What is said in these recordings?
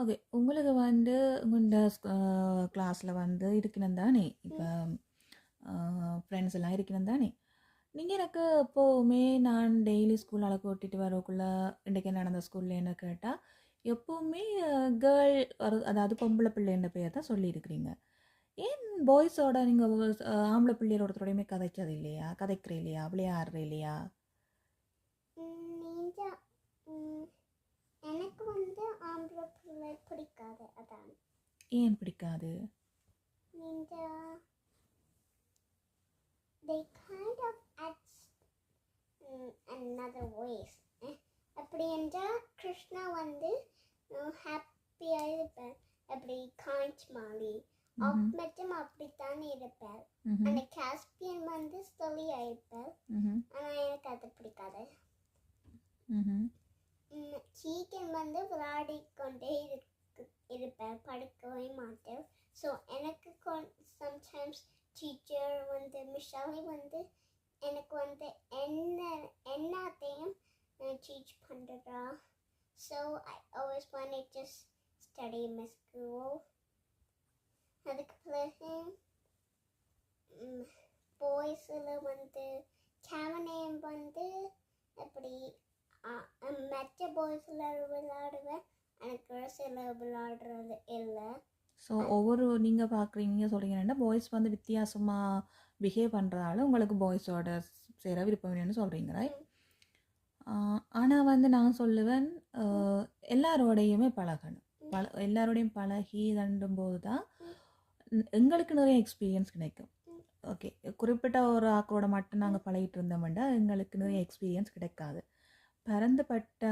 Okay உங்களுக்கு வந்து உங்களோட கிளாஸில் வந்து இருக்கணும் தானே? இப்போ ஃப்ரெண்ட்ஸ் எல்லாம் இருக்கணும் தானே? நீங்கள் எனக்கு எப்போவுமே நான் டெய்லி ஸ்கூல் அழகு ஓட்டிட்டு வரக்குள்ள இன்றைக்கு நடந்த ஸ்கூலில் என்ன கேட்டால் எப்போவுமே கேர்ள் அதாவது பொம்பளை பிள்ளைன்ற பேர் தான் சொல்லியிருக்கிறீங்க. ஏன் பாய்ஸோட நீங்கள் ஆம்பளை பிள்ளையோட ஒருத்தரோடையுமே கதைச்சது இல்லையா? கதைக்கிற இல்லையா? விளையாடுற இல்லையா நீங்க ம், எனக்கு வந்து ஆம்பளை பிள்ளை பிடிக்காது அதான் ஏன் பிடிக்காது they kind of act in another ways? அப்படி என்றால் கிருஷ்ணா வந்து ஹாப்பியாக இருப்பார் அப்படி காஞ்ச் ஆப் மட்டும் அப்படித்தான் இருப்பார். அந்த காஸ்பியன் வந்து இருப்பார் ம்ஹும். ஆனால் எனக்கு அது பிடிக்காது. சீக்கன் வந்து விளையாடி கொண்டே இருக்கு இருப்பேன் படிக்கவே மாட்டேன் ஸோ எனக்கு சம்டைம்ஸ் டீச்சர் வந்து மிஷாலி வந்து எனக்கு வந்து என்ன எல்லாத்தையும் டீச் பண்ணுறா so I always wanted to just study in my school அதுக்கு பிறகு பாய்ஸில் வந்து கேமனேம் வந்து எப்படி ஆ- அஹ் மற்ற பாய்ஸில் விளையாடுவேன் எனக்கு கேர்ள்ஸில் விளையாடுறது இல்லை ஸோ ஒவ்வொரு நீங்கள் பார்க்குறீங்க சொல்கிறீங்கன்னா பாய்ஸ் வந்து வித்தியாசமாக பிஹேவ் பண்ணுறதால உங்களுக்கு பாய்ஸோட சேர விருப்பம் இல்லைன்னு சொல்கிறீங்க ரைட் ஆனால் வந்து நான் சொல்லுவேன் எல்லாரோடையுமே பழகணும். பழ எல்லாரோடையும் பழகி தண்டும் போது தான் எங்களுக்கு நிறைய எக்ஸ்பீரியன்ஸ் கிடைக்கும். ஓகே குறிப்பிட்ட ஒரு ஆக்களோட மட்டும் நாங்கள் பழகிட்டு இருந்தோம்னா எங்களுக்கு நிறைய எக்ஸ்பீரியன்ஸ் கிடைக்காது. பரந்துபட்ட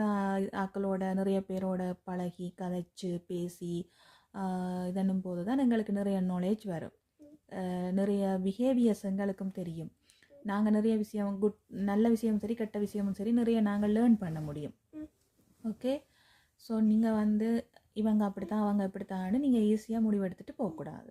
ஆக்களோட நிறைய பேரோட பழகி கதைச்சு பேசி இதனும் போது தான் எங்களுக்கு நிறைய நாலேஜ் வரும். நிறைய பிஹேவியர்ஸ் எங்களுக்கும் தெரியும். நாங்கள் நிறைய விஷயம் குட் நல்ல விஷயமும் சரி கெட்ட விஷயமும் சரி நிறைய நாங்கள் லேர்ன் பண்ண முடியும். ஓகே ஸோ நீங்கள் வந்து இவங்க அப்படித்தான் அவங்க இப்படித்தான்னு நீங்கள் ஈஸியாக முடிவெடுத்துட்டு போகக்கூடாது.